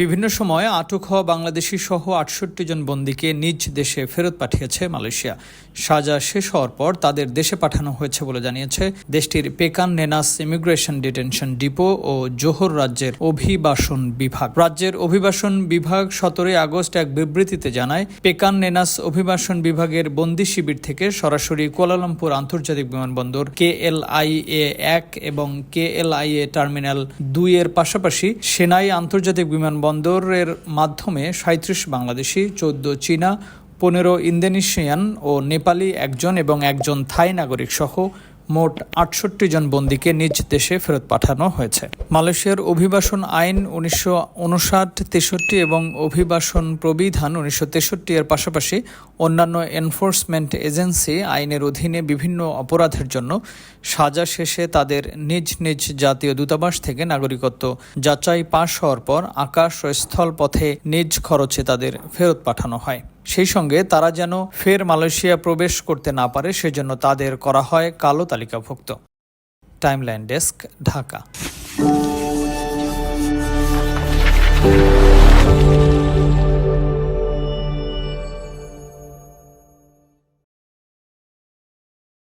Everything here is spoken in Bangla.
বিভিন্ন সময় আটক হওয়া বাংলাদেশি সহ আটষট্টি জন বন্দীকে নিজ দেশে ফেরত পাঠিয়েছে মালয়েশিয়া। সাজা শেষ হওয়ার পর তাদের দেশে পাঠানো হয়েছে বলে জানিয়েছে দেশটির Pekan Nenas immigration detention depot ও জোহর রাজ্যের অভিবাসন বিভাগ। রাজ্যের অভিবাসন বিভাগ সতেরোই আগস্ট এক বিবৃতিতে জানায়, পেকান নেনাস অভিবাসন বিভাগের বন্দি শিবির থেকে সরাসরি কুয়ালালামপুর আন্তর্জাতিক বিমানবন্দর কে এল আই এ এক এবং কে এল আই এ টার্মিনাল দুই এর পাশাপাশি, সেনাই আন্তর্জাতিক বিমানবন্দরের মাধ্যমে সাঁত্রিশ বাংলাদেশি, চোদ্দ চীনা, পনেরো ইন্দোনেশিয়ান ও নেপালি একজন এবং একজন থাই নাগরিক সহ মোট আটষট্টি জন বন্দীকে নিজ দেশে ফেরত পাঠানো হয়েছে। মালয়েশিয়ার অভিবাসন আইন উনিশশো উনষাট, তেষট্টি এবং অভিবাসন প্রবিধান উনিশশো তেষট্টি এর পাশাপাশি অন্যান্য এনফোর্সমেন্ট এজেন্সি আইনের অধীনে বিভিন্ন অপরাধের জন্য সাজা শেষে তাদের নিজ নিজ জাতীয় দূতাবাস থেকে নাগরিকত্ব যাচাই পাশ হওয়ার পর আকাশ ও স্থল পথে নিজ খরচে তাদের ফেরত পাঠানো হয়। সেই সঙ্গে তারা যেন ফের মালয়েশিয়া প্রবেশ করতে না পারে, সেজন্য তাদের করা হয় কালো তালিকাভুক্ত। Timeline desk, Dhaka.